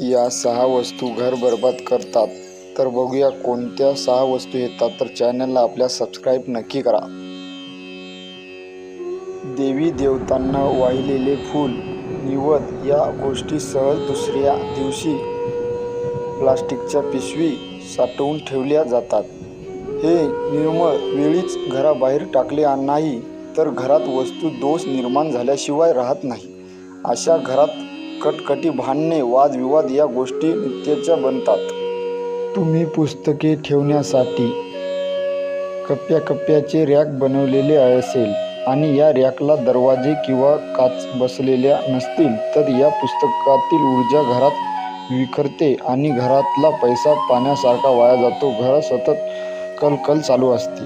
या सहा वस्तू घर बरबाद करतात. तर बघूया कोणत्या सहा वस्तू येतात. तर चॅनलला आपल्या सबस्क्राईब नक्की करा. देवी देवतांना वाहिलेले फूल निवद या गोष्टी सहज दुसऱ्या दिवशी प्लास्टिकच्या पिशवी साठवून ठेवल्या जातात. हे निर्मळ वेळीच घराबाहेर टाकले नाही तर घरात वस्तू दोष निर्माण झाल्याशिवाय राहत नाही. अशा घरात कटकटी भांडणे वादविवाद या गोष्टी नित्याच्या बनतात. तुम्ही पुस्तके ठेवण्यासाठी कप्प्या कप्प्याचे रॅक बनवलेले असेल आणि या रॅकला दरवाजे किंवा काच बसलेल्या नसतील तर या पुस्तकातील ऊर्जा घरात विखरते आणि घरातला पैसा पाण्यासारखा वाया जातो. घरात सतत कलकल चालू असते.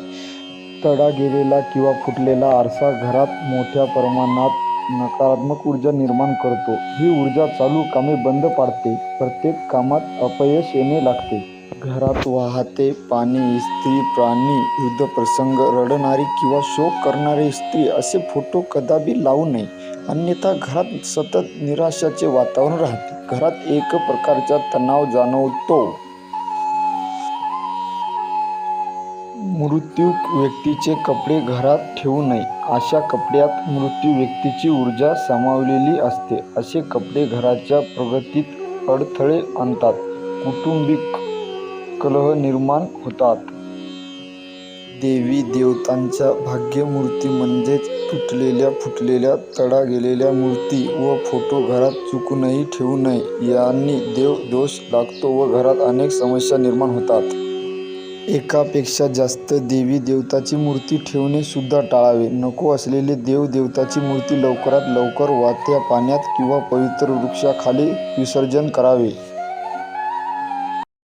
तडा गेलेला किंवा फुटलेला आरसा घरात मोठ्या प्रमाणात नकारात्मक ऊर्जा निर्माण करतो. ही ऊर्जा चालू कामे बंद पाडते. प्रत्येक कामात अपयश येणे लागते. घरात वाहते पाणी स्त्री प्राणी युद्धप्रसंग रडणारी किंवा शोक करणारी स्त्री असे फोटो कदापि लावू नये. अन्यथा घरात सतत निराशाचे वातावरण राहते. घरात एक प्रकारचा तणाव जाणवतो. मृत्यू व्यक्तीचे कपडे घरात ठेवू नये. अशा कपड्यात मृत्यू व्यक्तीची ऊर्जा सामावलेली असते. असे कपडे घराच्या प्रगतीत अडथळे आणतात. कुटुंबिक कलह निर्माण होतात. देवी देवतांच्या भाग्यमूर्ती म्हणजेच तुटलेल्या फुटलेल्या तडा गेलेल्या मूर्ती व फोटो घरात चुकूनही ठेवू नये. यांनी देव दोष लागतो व घरात अनेक समस्या निर्माण होतात. एकापेक्षा जास्त देवी देवताची मूर्ती ठेवणे सुद्धा टाळावे. नको असलेले देव देवताची मूर्ती लवकरात लवकर वाहत्या पाण्यात किंवा पवित्र वृक्षाखाली विसर्जन करावे.